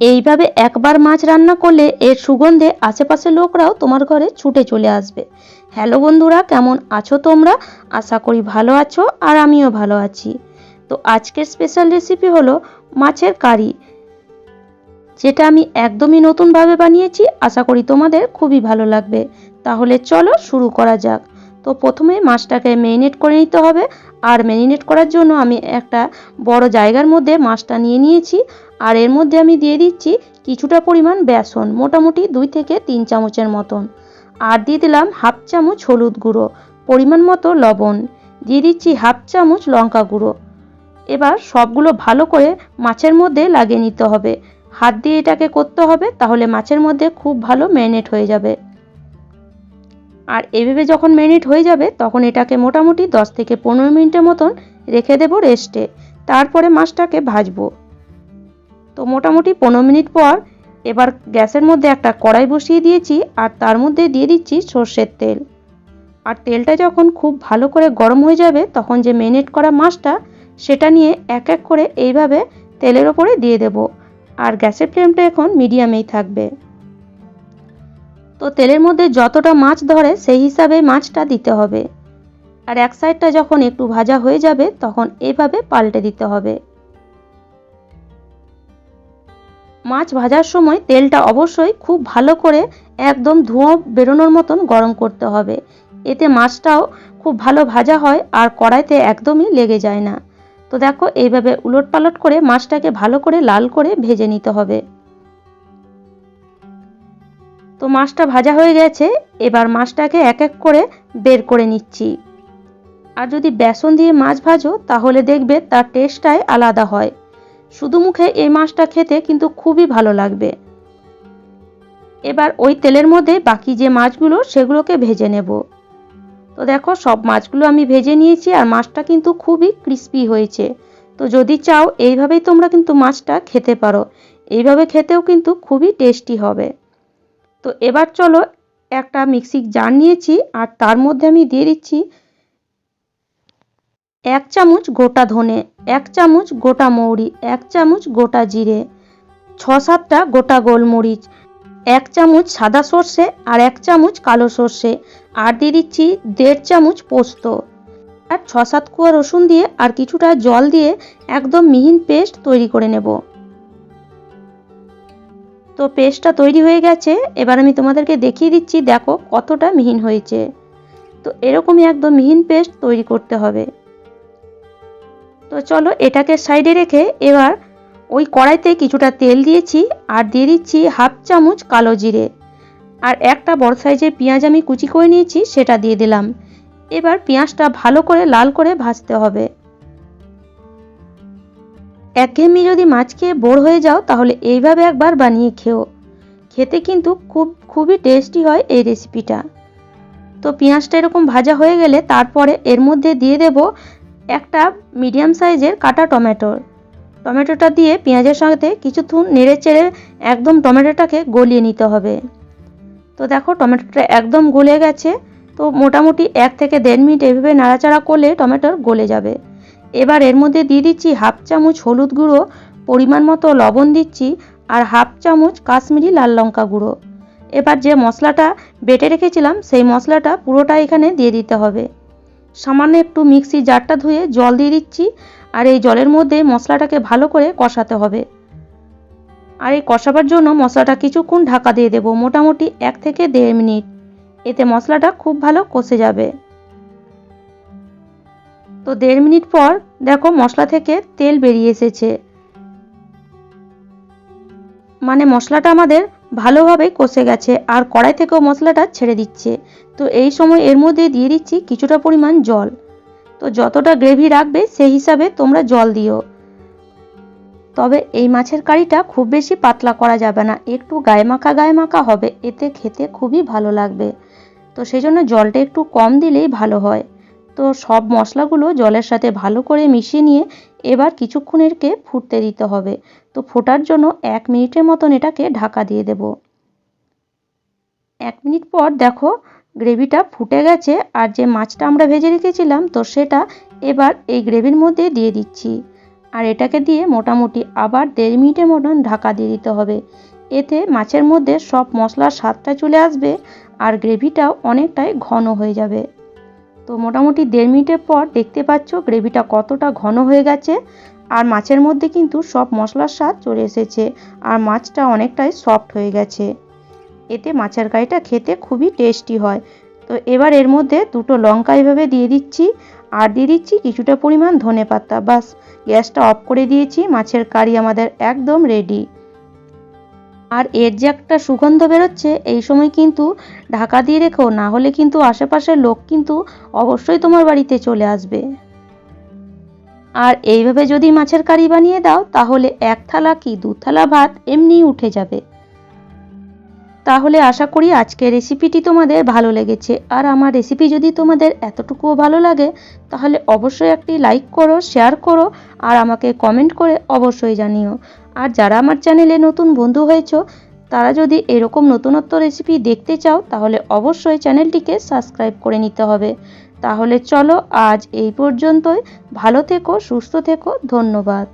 এইভাবে একবার মাছ রান্না করলে এর সুগন্ধে আশেপাশের লোকরাও তোমার ঘরে ছুটে চলে আসবে। হ্যালো বন্ধুরা, কেমন আছো তোমরা? আশা করি ভালো আছো আর আমিও ভালো আছি। তো আজকের স্পেশাল রেসিপি হলো মাছের কারি, যেটা আমি একদমই নতুনভাবে বানিয়েছি। আশা করি তোমাদের খুবই ভালো লাগবে। তাহলে চলো শুরু করা যাক। তো প্রথমে মাছটাকে ম্যারিনেট করে নিতে হবে। আর ম্যারিনেট করার জন্য আমি একটা বড় জায়গার মধ্যে মাছটা নিয়ে নিয়েছি। আর এর মধ্যে আমি দিয়ে দিচ্ছি কিছুটা পরিমাণ বেসন, মোটামুটি দুই থেকে তিন চামচের মতন। আর দিয়ে দিলাম হাফ চামচ হলুদ গুঁড়ো, পরিমাণ মতো লবণ। দিয়ে দিচ্ছি হাফ চামচ লঙ্কা গুঁড়ো। এবার সবগুলো ভালো করে মাছের মধ্যে লাগিয়ে নিতে হবে। হাত দিয়ে এটাকে করতে হবে, তাহলে মাছের মধ্যে খুব ভালো ম্যারিনেট হয়ে যাবে। আর এভাবে যখন ম্যারিনেট হয়ে যাবে, তখন এটাকে মোটামুটি দশ থেকে পনেরো মিনিটের মতন রেখে দেবো রেস্টে। তারপরে মাছটাকে ভাজবো। তো মোটামুটি পনেরো মিনিট পর এবার গ্যাসের মধ্যে একটা কড়াই বসিয়ে দিয়েছি আর তার মধ্যে দিয়ে দিচ্ছি সর্ষের তেল। আর তেলটা যখন খুব ভালো করে গরম হয়ে যাবে, তখন যে ম্যারিনেট করা মাছটা, সেটা নিয়ে এক এক করে এইভাবে তেলের ওপরে দিয়ে দেব। আর গ্যাসের ফ্লেমটা এখন মিডিয়ামেই থাকবে। তো তেলের মধ্যে যতটা মাছ ধরে, সেই হিসাবে মাছটা দিতে হবে। আর এক সাইডটা যখন একটু ভাজা হয়ে যাবে, তখন এভাবে পাল্টে দিতে হবে। মাছ ভাজার সময় তেলটা অবশ্যই খুব ভালো করে একদম ধোঁয়া বেরোনোর মতন গরম করতে হবে। এতে মাছটাও খুব ভালো ভাজা হয় আর কড়াইতে একদমই লেগে যায় না। তো দেখো, এইভাবে উলট পালট করে মাছটাকে ভালো করে লাল করে ভেজে নিতে হবে। তো মাছটা ভাজা হয়ে গেছে, এবার মাছটাকে এক এক করে বের করে নিচ্ছি। আর যদি বেসন দিয়ে মাছ ভাজো, তাহলে দেখবে তার টেস্টটাই আলাদা হয়। শুধু মুখে এই মাছটা খেতে কিন্তু খুবই ভালো লাগবে। এবার ওই তেলের মধ্যে বাকি যে মাছগুলো, সেগুলোকে ভেজে নেব। তো দেখো, সব মাছগুলো আমি ভেজে নিয়েছি আর মাছটা কিন্তু খুবই ক্রিস্পি হয়েছে। তো যদি চাও, এইভাবেই তোমরা কিন্তু মাছটা খেতে পারো। এইভাবে খেতেও কিন্তু খুবই টেস্টি হবে। তো এবার চলো একটা মিক্সি জার নিয়েছি আর তার মধ্যে আমি দিয়ে দিচ্ছি এক চামচ গোটা ধনে, এক চামচ গোটা মৌরি, এক চামচ গোটা জিরে, ছ সাতটা গোটা গোলমরিচ, এক চামচ সাদা সর্ষে আর এক চামচ কালো সর্ষে আর দিয়ে দিচ্ছি দেড় চামচ পোস্ত আর ছ সাত কুয়া রসুন দিয়ে আর কিছুটা জল দিয়ে একদম মিহিন পেস্ট তৈরি করে নেব। তো পেস্টটা তৈরি হয়ে গেছে। এবার আমি তোমাদেরকে দেখিয়ে দিচ্ছি, দেখো কতটা মিহিন হয়েছে। তো এরকমই একদম মিহিন পেস্ট তৈরি করতে হবে। তো চলো এটাকে সাইডে রেখে এবার ওই কড়াইতে কিছুটা তেল দিয়েছি আর দিয়ে দিচ্ছি হাফ চামচ কালো জিরে। আর একটা বড় সাইজের পেঁয়াজ আমি কুচি করে নিয়েছি, সেটা দিয়ে দিলাম। এবার পেঁয়াজটা ভালো করে লাল করে ভাজতে হবে। একঘেয়েমি যদি মাছ খেয়ে বোর হয়ে যাও, তাহলে এইভাবে একবার বানিয়ে খেও। খেতে কিন্তু খুব, খুবই টেস্টি হয় এই রেসিপিটা তো পেঁয়াজটা এরকম ভাজা হয়ে গেলে তারপরে এর মধ্যে দিয়ে দেব একটা মিডিয়াম সাইজের কাটা টমেটোর টমেটোটা দিয়ে পেঁয়াজের সাথে কিছুক্ষণ নেড়ে চেড়ে একদম টমেটোটাকে গলিয়ে নিতে হবে। তো দেখো টমেটোটা একদম গলে গেছে। তো মোটামুটি এক থেকে দেড় মিনিট এভাবে নাড়াচাড়া করলে টমেটোর গলে যাবে। এবার এর মধ্যে দিয়ে দিচ্ছি হাফ চামচ হলুদ গুঁড়ো, পরিমাণ মতো লবণ দিচ্ছি আর হাফ চামচ কাশ্মীরি লাল লঙ্কা গুঁড়ো। এবার যে মশলাটা বেটে রেখেছিলাম, সেই মশলাটা পুরোটা এখানে দিয়ে দিতে হবে। সামান্য একটু মিক্সি জারটা ধুয়ে জল দিয়ে দিচ্ছি আর এই জলের মধ্যে মশলাটাকে ভালো করে কষাতে হবে। আর এই কষাবার জন্য মশলাটা কিছুক্ষণ ঢাকা দিয়ে দেবো, মোটামুটি এক থেকে দেড় মিনিট। এতে মশলাটা খুব ভালো কষে যাবে। তো দেড় মিনিট পর দেখো মশলা থেকে তেল বেরিয়ে এসেছে। মানে মশলাটা আমাদের ভালোভাবে কষে গেছে আর কড়াই থেকেও মশলাটা ছেড়ে দিচ্ছে। তো এই সময় এর মধ্যে দিয়ে দিচ্ছি কিছুটা পরিমাণ জল। তো যতটা গ্রেভি রাখবে সেই হিসাবে তোমরা জল দিও। তবে এই মাছের কারিটা খুব বেশি পাতলা করা যাবে না, একটু গায়ে মাখা গায়ে মাখা হবে, এতে খেতে খুবই ভালো লাগবে। তো সেই জন্য জলটা একটু কম দিলেই ভালো হয়। তো সব মশলাগুলো জলের সাথে ভালো করে মিশিয়ে নিয়ে এবার কিছুক্ষণেরকে ফুটতে দিতে হবে। তো ফোটার জন্য এক মিনিটের মতন এটাকে ঢাকা দিয়ে দেব। এক মিনিট পর দেখো গ্রেভিটা ফুটে গেছে আর যে মাছটা আমরা ভেজে রেখেছিলাম তো সেটা এবার এই গ্রেভির মধ্যে দিয়ে দিচ্ছি। আর এটাকে দিয়ে মোটামুটি আবার দেড় মিনিটের মতন ঢাকা দিয়ে দিতে হবে। এতে মাছের মধ্যে সব মশলার স্বাদটা চলে আসবে আর গ্রেভিটাও অনেকটাই ঘন হয়ে যাবে। তো মোটামুটি দেড় মিনিটের পর দেখতে পাচ্ছ গ্রেভিটা কতটা ঘন হয়ে গেছে। আর মাছের মধ্যে কিন্তু সব মশলার স্বাদ চলে এসেছে। আর মাছটা অনেকটাই সফট হয়ে গেছে। এতে মাছের কারিটা খেতে খুবই টেস্টি হয়। তো এবার এর মধ্যে দুটো লঙ্কা এভাবে দিয়ে দিচ্ছি। আর দিয়ে দিচ্ছি কিছুটা পরিমাণ ধনে পাতা বাস গ্যাসটা অফ করে দিয়েছি। মাছের কারি আমাদের একদম রেডি আর এর যে একটা সুগন্ধ বেরোচ্ছে, এই সময় কিন্তু ঢাকা দিয়ে রেখো, না হলে কিন্তু আশেপাশের লোক কিন্তু অবশ্যই তোমার বাড়িতে চলে আসবে। আর এইভাবে যদি মাছের কারি বানিয়ে দাও, তাহলে এক থালা কি দু থালা ভাত এমনিই উঠে যাবে। তাহলে আশা করি আজকের রেসিপিটি তোমাদের ভালো লেগেছে। আর আমার রেসিপি যদি তোমাদের এতটুকুও ভালো লাগে, তাহলে অবশ্যই একটি লাইক করো শেয়ার করো, আর আমাকে কমেন্ট করে অবশ্যই জানিও। আর যারা আমার চ্যানেলে নতুন বন্ধু হয়েছ, তারা যদি এরকম নতুনত্ব রেসিপি দেখতে চাও, তাহলে অবশ্যই চ্যানেলটিকে সাবস্ক্রাইব করে নিতে হবে। তাহলে চলো আজ এই পর্যন্তই। ভালো থেকো, সুস্থ থেকো। ধন্যবাদ।